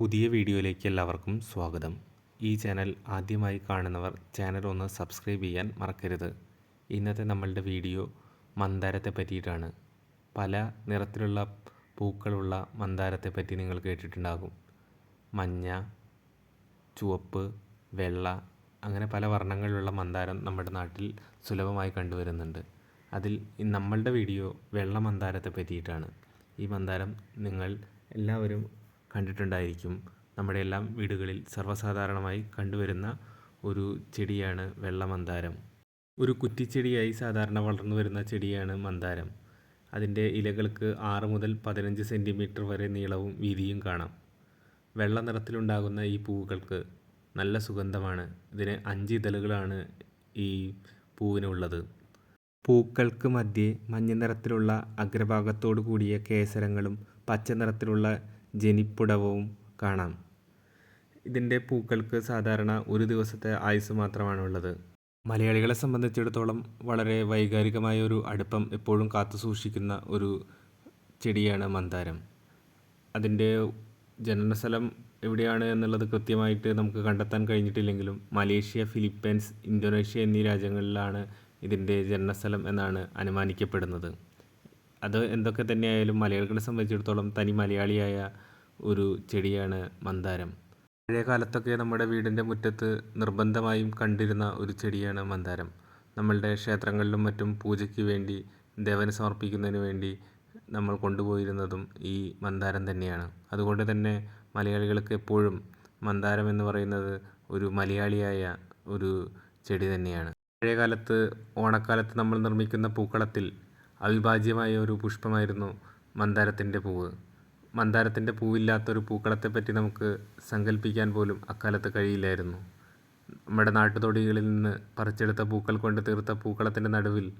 പുതിയ വീഡിയോയിലേക്ക് എല്ലാവർക്കും സ്വാഗതം. ഈ ചാനൽ ആദ്യമായി കാണുന്നവർ ചാനൽ ഒന്ന് സബ്സ്ക്രൈബ് ചെയ്യാൻ മറക്കരുത്. ഇന്നത്തെ നമ്മളുടെ വീഡിയോ മന്ദാരത്തെ പറ്റിയിട്ടാണ്. പല നിറത്തിലുള്ള പൂക്കളുള്ള മന്ദാരത്തെ പറ്റി നിങ്ങൾ കേട്ടിട്ടുണ്ടാകും. മഞ്ഞ ചുവപ്പ് വെള്ള അങ്ങനെ പല വർണങ്ങളിലുള്ള മന്ദാരം നമ്മുടെ നാട്ടിൽ സുലഭമായി കണ്ടുവരുന്നുണ്ട്. അതിൽ നമ്മളുടെ വീഡിയോ വെള്ള മന്ദാരത്തെ പറ്റിയിട്ടാണ്. ഈ മന്ദാരം നിങ്ങൾ എല്ലാവരും കണ്ടിട്ടുണ്ടായിരിക്കും. നമ്മുടെ എല്ലാം വീടുകളിൽ സർവസാധാരണമായി കണ്ടുവരുന്ന ഒരു ചെടിയാണ് വെള്ളമന്താരം. ഒരു കുറ്റിച്ചെടിയായി സാധാരണ വളർന്നു വരുന്ന ചെടിയാണ് മന്ദാരം അതിന്റെ ഇലകൾക്ക് ആറ് മുതൽ പതിനഞ്ച് സെന്റിമീറ്റർ വരെ നീളവും വീതിയും കാണാം. വെള്ള നിറത്തിലുണ്ടാകുന്ന ഈ പൂവുകൾക്ക് നല്ല സുഗന്ധമാണ്. ഇതിന് അഞ്ച് ഇതളുകളാണ് ഈ പൂവിനുള്ളത്. പൂക്കൾക്ക് മധ്യേ മഞ്ഞ നിറത്തിലുള്ള അഗ്രഭാഗത്തോടു കൂടിയ കേസരങ്ങളും പച്ച നിറത്തിലുള്ള ജനിപ്പുടവവും കാണാം. ഇതിന്റെ പൂക്കൾക്ക് സാധാരണ ഒരു ദിവസത്തെ ആയുസ് മാത്രമാണുള്ളത്. മലയാളികളെ സംബന്ധിച്ചിടത്തോളം വളരെ വൈകാരികമായ ഒരു അടുപ്പം എപ്പോഴും കാത്തു സൂക്ഷിക്കുന്ന ഒരു ചെടിയാണ് മന്ദാരം. അതിന്റെ ജനനസ്ഥലം എവിടെയാണ് എന്നുള്ളത് കൃത്യമായിട്ട് നമുക്ക് കണ്ടെത്താൻ കഴിഞ്ഞിട്ടില്ലെങ്കിലും മലേഷ്യ ഫിലിപ്പൈൻസ് ഇന്തോനേഷ്യ എന്നീ രാജ്യങ്ങളിലാണ് ഇതിന്റെ ജനനസ്ഥലം എന്നാണ് അനുമാനിക്കപ്പെടുന്നത്. അത് എന്തൊക്കെ തന്നെയായാലും മലയാളികളെ സംബന്ധിച്ചിടത്തോളം തനി മലയാളിയായ ഒരു ചെടിയാണ് മന്ദാരം. പഴയ കാലത്തൊക്കെ നമ്മുടെ വീടിന്റെ മുറ്റത്ത് നിർബന്ധമായും കണ്ടിരുന്ന ഒരു ചെടിയാണ് മന്ദാരം. നമ്മളുടെ ക്ഷേത്രങ്ങളിലും മറ്റും പൂജയ്ക്ക് വേണ്ടി ദേവന് സമർപ്പിക്കുന്നതിന് വേണ്ടി നമ്മൾ കൊണ്ടുപോയിരുന്നതും ഈ മന്ദാരം തന്നെയാണ്. അതുകൊണ്ട് തന്നെ മലയാളികൾക്ക് എപ്പോഴും മന്ദാരം എന്ന് പറയുന്നത് ഒരു മലയാളിയായ ഒരു ചെടി തന്നെയാണ്. പഴയ കാലത്ത് ഓണക്കാലത്ത് നമ്മൾ നിർമ്മിക്കുന്ന പൂക്കളത്തിൽ അവിഭാജ്യമായ ഒരു പുഷ്പമായിരുന്നു മന്ദാരത്തിന്റെ പൂവ്. മന്ദാരത്തിന്റെ പൂവില്ലാത്തൊരു പൂക്കളത്തെപ്പറ്റി നമുക്ക് സങ്കല്പിക്കാൻ പോലും അക്കാലത്ത് കഴിയില്ലായിരുന്നു. നമ്മുടെ നാട്ടുതൊടികളിൽ നിന്ന് പറിച്ചെടുത്ത പൂക്കൾ കൊണ്ട് തീർത്ത പൂക്കളത്തിന്റെ നടുവിൽ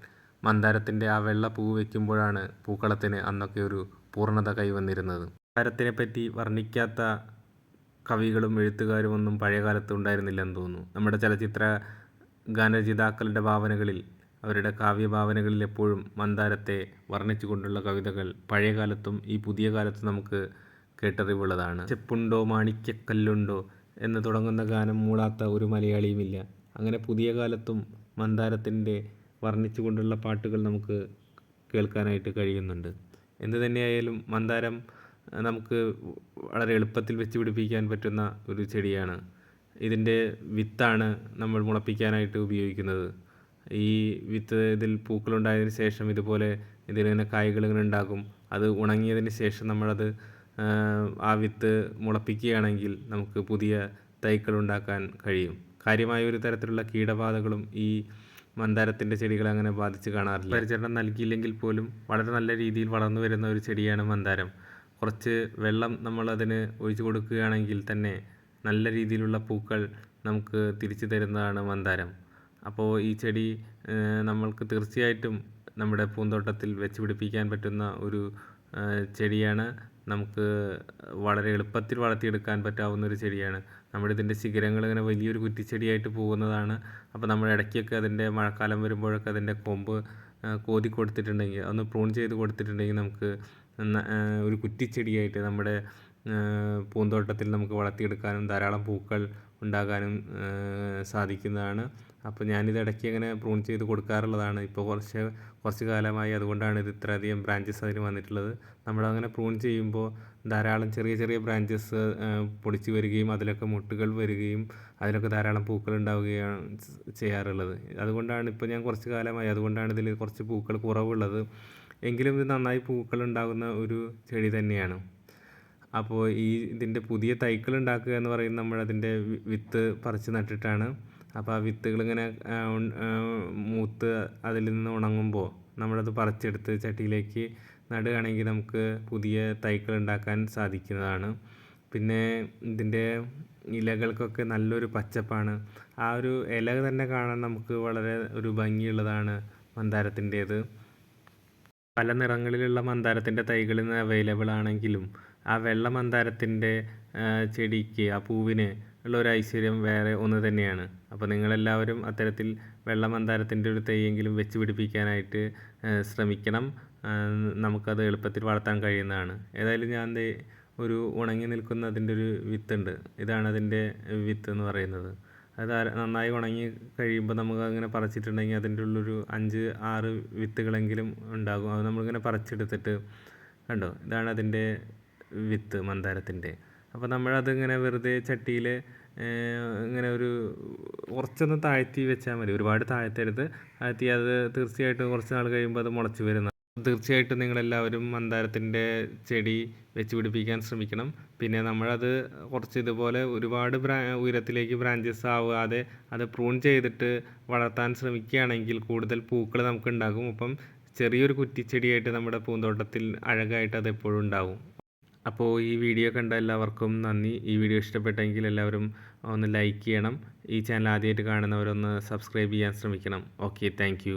മന്ദാരത്തിന്റെ ആ വെള്ള പൂവ് വയ്ക്കുമ്പോഴാണ് പൂക്കളത്തിന് അന്നൊക്കെ ഒരു പൂർണത കൈവന്നിരുന്നത്. മന്ദാരത്തിനെ പറ്റി വർണിക്കാത്ത കവികളും എഴുത്തുകാരും ഒന്നും പഴയ കാലത്ത് ഉണ്ടായിരുന്നില്ലെന്ന് തോന്നുന്നു. നമ്മുടെ ചലച്ചിത്ര ഗാനരചിതാക്കളുടെ ഭാവനകളിൽ അവരുടെ കാവ്യഭാവനകളിൽ എപ്പോഴും മന്ദാരത്തെ വർണിച്ചുകൊണ്ടുള്ള കവിതകൾ പഴയ കാലത്തും ഈ പുതിയ കാലത്തും നമുക്ക് കേട്ടറിവുള്ളതാണ്. ചെപ്പുണ്ടോ മാണിക്യക്കല്ലുണ്ടോ എന്ന് തുടങ്ങുന്ന ഗാനം മൂളാത്ത ഒരു മലയാളിയുമില്ല. അങ്ങനെ പുതിയ കാലത്തും മന്ദാരത്തിന്റെ വർണിച്ചുകൊണ്ടുള്ള പാട്ടുകൾ നമുക്ക് കേൾക്കാനായിട്ട് കഴിയുന്നുണ്ട്. എന്ത് തന്നെയായാലും മന്ദാരം നമുക്ക് വളരെ എളുപ്പത്തിൽ വെച്ച് പിടിപ്പിക്കാൻ പറ്റുന്ന ഒരു ചെടിയാണ്. ഇതിന്റെ വിത്താണ് നമ്മൾ മുളപ്പിക്കാനായിട്ട് ഉപയോഗിക്കുന്നത്. ഈ വിത്ത് ഇതിൽ പൂക്കളുണ്ടായതിന് ശേഷം ഇതുപോലെ ഇതിലിങ്ങനെ കായ്കൾ ഇങ്ങനെ ഉണ്ടാകും. അത് ഉണങ്ങിയതിന് ശേഷം നമ്മളത് ആ വിത്ത് മുളപ്പിക്കുകയാണെങ്കിൽ നമുക്ക് പുതിയ തൈകൾ ഉണ്ടാക്കാൻ കഴിയും. കാര്യമായ ഒരു തരത്തിലുള്ള കീടബാധകളും ഈ മന്ദാരത്തിന്റെ ചെടികളെ അങ്ങനെ ബാധിച്ച് കാണാറില്ല. പരിചരണം നൽകിയില്ലെങ്കിൽ പോലും വളരെ നല്ല രീതിയിൽ വളർന്നു വരുന്ന ഒരു ചെടിയാണ് മന്ദാരം. കുറച്ച് വെള്ളം നമ്മൾ നമ്മളതിന് ഒഴിച്ചു കൊടുക്കുകയാണെങ്കിൽ തന്നെ നല്ല രീതിയിലുള്ള പൂക്കൾ നമുക്ക് തിരിച്ചു തരുന്നതാണ് മന്ദാരം. അപ്പോൾ ഈ ചെടി നമ്മൾക്ക് തീർച്ചയായിട്ടും നമ്മുടെ പൂന്തോട്ടത്തിൽ വെച്ച് പിടിപ്പിക്കാൻ പറ്റുന്ന ഒരു ചെടിയാണ്. നമുക്ക് വളരെ എളുപ്പത്തിൽ വളർത്തിയെടുക്കാൻ പറ്റാവുന്ന ഒരു ചെടിയാണ്. നമ്മുടെ ഇതിന്റെ ശിഖരങ്ങൾ ഇങ്ങനെ വലിയൊരു കുറ്റിച്ചെടിയായിട്ട് പോകുന്നതാണ്. അപ്പോൾ നമ്മൾ ഇടയ്ക്കൊക്കെ അതിന്റെ മഴക്കാലം വരുമ്പോഴൊക്കെ അതിന്റെ കൊമ്പ് കോതി കൊടുത്തിട്ടുണ്ടെങ്കിൽ ഒന്ന് പ്രൂൺ ചെയ്ത് കൊടുത്തിട്ടുണ്ടെങ്കിൽ നമുക്ക് ഒരു കുറ്റിച്ചെടിയായിട്ട് നമ്മുടെ പൂന്തോട്ടത്തിൽ നമുക്ക് വളർത്തിയെടുക്കാനും ധാരാളം പൂക്കൾ ഉണ്ടാകാനും സാധിക്കുന്നതാണ്. അപ്പോൾ ഞാനിത് ഇടയ്ക്ക് അങ്ങനെ പ്രൂൺ ചെയ്ത് കൊടുക്കാറുള്ളതാണ്. ഇപ്പോൾ കുറച്ച് കുറച്ച് കാലമായി അതുകൊണ്ടാണ് ഇത് ഇത്രയധികം ബ്രാഞ്ചസ് അതിന് വന്നിട്ടുള്ളത്. നമ്മളങ്ങനെ പ്രൂൺ ചെയ്യുമ്പോൾ ധാരാളം ചെറിയ ചെറിയ ബ്രാഞ്ചസ് പൊടിച്ച് വരികയും അതിലൊക്കെ മുട്ടുകൾ വരികയും അതിലൊക്കെ ധാരാളം പൂക്കൾ ഉണ്ടാവുകയാണ് ചെയ്യാറുള്ളത്. അതുകൊണ്ടാണ് ഇപ്പോൾ ഞാൻ കുറച്ച് കാലമായി അതുകൊണ്ടാണ് ഇതിൽ കുറച്ച് പൂക്കൾ കുറവുള്ളത്. എങ്കിലും ഇത് നന്നായി പൂക്കൾ ഉണ്ടാകുന്ന ഒരു ചെടി തന്നെയാണ്. അപ്പോൾ ഈ ഇതിന്റെ പുതിയ തൈക്കൾ ഉണ്ടാക്കുക എന്ന് പറയുന്നത് നമ്മളതിന്റെ വിത്ത് പറിച്ച് നട്ടിട്ടാണ്. അപ്പോൾ ആ വിത്തുകളിങ്ങനെ മൂത്ത് അതിൽ നിന്ന് ഉണങ്ങുമ്പോൾ നമ്മളത് പറിച്ചെടുത്ത് ചട്ടിയിലേക്ക് നടുകയാണെങ്കിൽ നമുക്ക് പുതിയ തൈകൾ ഉണ്ടാക്കാൻ സാധിക്കുന്നതാണ്. പിന്നെ ഇതിന്റെ ഇലകൾക്കൊക്കെ നല്ലൊരു പച്ചപ്പാണ്. ആ ഒരു ഇല തന്നെ കാണാൻ നമുക്ക് വളരെ ഒരു ഭംഗിയുള്ളതാണ് മന്ദാരത്തിന്റേത്. പല നിറങ്ങളിലുള്ള മന്ദാരത്തിന്റെ തൈകൾ ഇന്ന് അവൈലബിൾ ആണെങ്കിലും ആ വെള്ള മന്ദാരത്തിന്റെ ചെടിക്ക് ആ പൂവിന് ഉള്ള ഒരു ഐശ്വര്യം വേറെ ഒന്ന് തന്നെയാണ്. അപ്പോൾ നിങ്ങളെല്ലാവരും അത്തരത്തിൽ വെള്ള മന്ദാരത്തിന്റെ ഒരു തൈയെങ്കിലും വെച്ച് പിടിപ്പിക്കാനായിട്ട് ശ്രമിക്കണം. നമുക്കത് എളുപ്പത്തിൽ വളർത്താൻ കഴിയുന്നതാണ്. ഏതായാലും ഞാൻ ഒരു ഉണങ്ങി നിൽക്കുന്ന അതിന്റെ ഒരു വിത്തുണ്ട്. ഇതാണ് അതിന്റെ വിത്ത് എന്ന് പറയുന്നത്. അത് നന്നായി ഉണങ്ങി കഴിയുമ്പോൾ നമുക്ക് അങ്ങനെ പറിച്ചിട്ടുണ്ടെങ്കിൽ അതിന്റെ ഉള്ളൊരു അഞ്ച് ആറ് വിത്തുകളെങ്കിലും ഉണ്ടാകും. അത് നമ്മളിങ്ങനെ പറിച്ചെടുത്തിട്ട് കണ്ടോ? ഇതാണ് അതിന്റെ വിത്ത് മന്ദാരത്തിന്റെ അപ്പോൾ നമ്മളതിങ്ങനെ വെറുതെ ചട്ടിയിൽ ഇങ്ങനെ ഒരു കുറച്ചൊന്ന് താഴ്ത്തി വെച്ചാൽ മതി. ഒരുപാട് താഴ്ത്തരുത്. താഴ്ത്തി അത് തീർച്ചയായിട്ടും കുറച്ച് നാൾ കഴിയുമ്പോൾ അത് മുളച്ച് വരുന്ന തീർച്ചയായിട്ടും നിങ്ങളെല്ലാവരും മന്ദാരത്തിന്റെ ചെടി വെച്ച് പിടിപ്പിക്കാൻ ശ്രമിക്കണം. പിന്നെ നമ്മളത് കുറച്ച് ഇതുപോലെ ഒരുപാട് ബ്രാ ഉയരത്തിലേക്ക് ബ്രാഞ്ചസ് ആവാതെ അത് പ്രൂൺ ചെയ്തിട്ട് വളർത്താൻ ശ്രമിക്കുകയാണെങ്കിൽ കൂടുതൽ പൂക്കൾ നമുക്ക് ഉണ്ടാകും. അപ്പം ചെറിയൊരു കുറ്റിച്ചെടിയായിട്ട് നമ്മുടെ പൂന്തോട്ടത്തിൽ അഴകായിട്ട് അത് എപ്പോഴും ഉണ്ടാവും. അപ്പോൾ ഈ വീഡിയോ കണ്ട എല്ലാവർക്കും നന്ദി. ഈ വീഡിയോ ഇഷ്ടപ്പെട്ടെങ്കിൽ എല്ലാവരും ഒന്ന് ലൈക്ക് ചെയ്യണം. ഈ ചാനൽ ആദ്യമായിട്ട് കാണുന്നവരൊന്ന് സബ്സ്ക്രൈബ് ചെയ്യാൻ ശ്രമിക്കണം. Okay thank